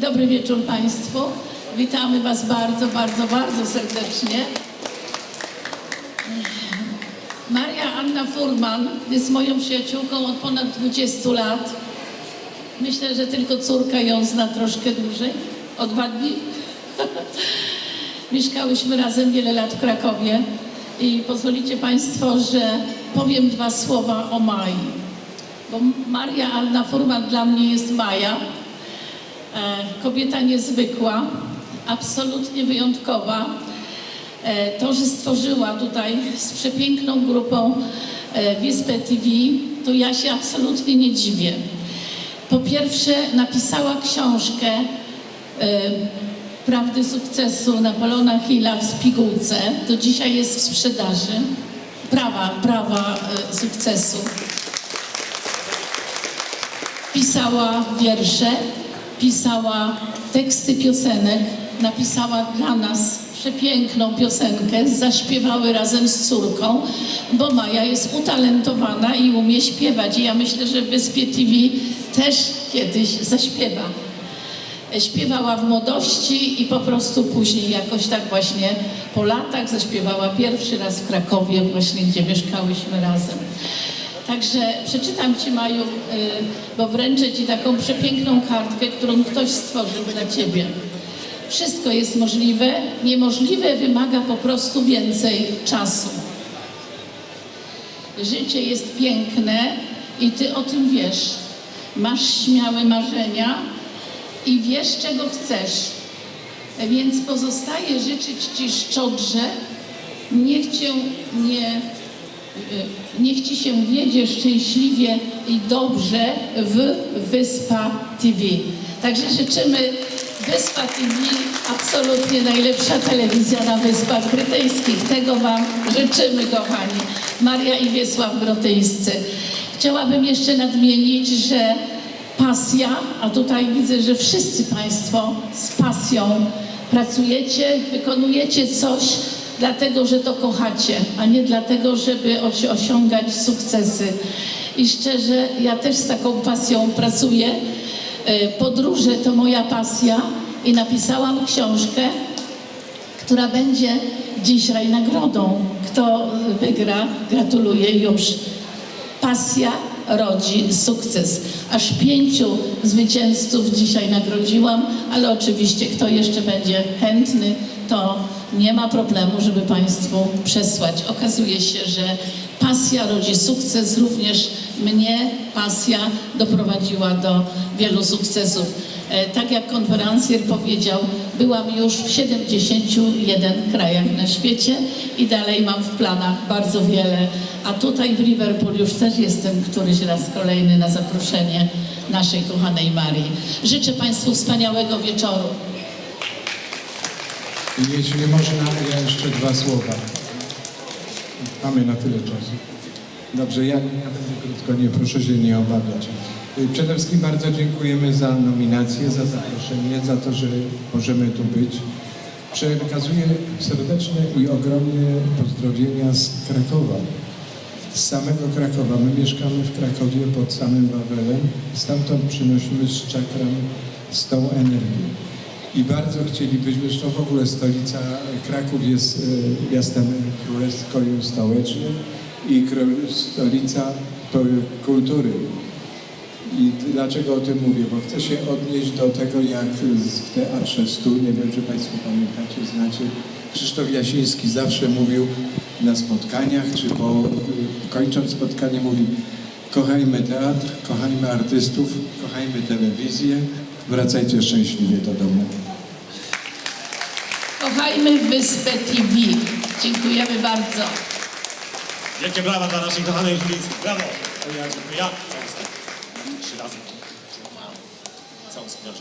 Dobry wieczór Państwu. Witamy Was bardzo, bardzo, bardzo serdecznie. Maria Anna Furman jest moją przyjaciółką od ponad 20 lat. Myślę, że tylko córka ją zna troszkę dłużej. O dwa dni. Mieszkałyśmy razem wiele lat w Krakowie i pozwolicie Państwo, że powiem dwa słowa o Mai. Bo Maria Anna Furman dla mnie jest Maja. E, Kobieta niezwykła, absolutnie wyjątkowa. E, To, że stworzyła tutaj z przepiękną grupą e, Wyspę TV, to ja się absolutnie nie dziwię. Po pierwsze, napisała książkę Prawdy sukcesu Napoleona Hilla w Spigułce. Do dzisiaj jest w sprzedaży. Prawa, prawa sukcesu. Pisała wiersze, pisała teksty piosenek, napisała dla nas przepiękną piosenkę, zaśpiewały razem z córką, bo Maja jest utalentowana i umie śpiewać. I ja myślę, że Wyspie TV też kiedyś zaśpiewa. Śpiewała w młodości i po prostu później jakoś tak właśnie po latach zaśpiewała pierwszy raz w Krakowie, właśnie gdzie mieszkałyśmy razem. Także przeczytam Ci Maju, y, bo wręczę Ci taką przepiękną kartkę, którą ktoś stworzył dla Ciebie. Wszystko jest możliwe, niemożliwe wymaga po prostu więcej czasu. Życie jest piękne i Ty o tym wiesz. Masz śmiałe marzenia i wiesz, czego chcesz. Więc pozostaje życzyć Ci szczodrze, niech Cię nie, niech Ci się wiedzie szczęśliwie i dobrze w Wyspa TV. Także życzymy Wyspa TV, absolutnie najlepsza telewizja na Wyspach Brytyjskich. Tego Wam życzymy, kochani. Maria i Wiesław Grotyńscy. Chciałabym jeszcze nadmienić, że pasja, a tutaj widzę, że wszyscy Państwo z pasją pracujecie, wykonujecie coś dlatego, że to kochacie, a nie dlatego, żeby osi- osiągać sukcesy. I szczerze, ja też z taką pasją pracuję. E, Podróże to moja pasja i napisałam książkę, która będzie dzisiaj nagrodą. Kto wygra, gratuluję już. Pasja rodzi sukces. Aż pięciu zwycięzców dzisiaj nagrodziłam, ale oczywiście kto jeszcze będzie chętny, to nie ma problemu, żeby Państwu przesłać. Okazuje się, że pasja rodzi sukces. Również mnie pasja doprowadziła do wielu sukcesów. E, Tak jak konferencjer powiedział, byłam już w 71 krajach na świecie i dalej mam w planach bardzo wiele. A tutaj w Liverpool już też jestem któryś raz kolejny na zaproszenie naszej kochanej Marii. Życzę Państwu wspaniałego wieczoru. Jeśli można, ja jeszcze dwa słowa. Mamy na tyle czasu. Dobrze, ja, ja będę krótko, nie proszę się nie obawiać. Y, Przede wszystkim bardzo dziękujemy za nominację, za zaproszenie, za to, że możemy tu być. Przekazuję serdeczne i ogromne pozdrowienia z Krakowa. Z samego Krakowa. My mieszkamy w Krakowie pod samym Wawelem. Stamtąd przynosimy z czakram z tą energią. I bardzo chcielibyśmy, zresztą w ogóle stolica Kraków jest e, miastem królewskim stołecznym i stolica kultury. I dlaczego o tym mówię? Bo chcę się odnieść do tego, jak w Teatrze Stu, nie wiem, czy Państwo pamiętacie, znacie, Krzysztof Jasiński zawsze mówił na spotkaniach, czy po, kończąc spotkanie mówi kochajmy teatr, kochajmy artystów, kochajmy telewizję, wracajcie szczęśliwie do domu. Kochajmy Wyspę TV. Dziękujemy bardzo. Wielkie brawa dla naszej kochanej Julicy. Brawo! Ja. Ja. Trzy razy. Całą skórę.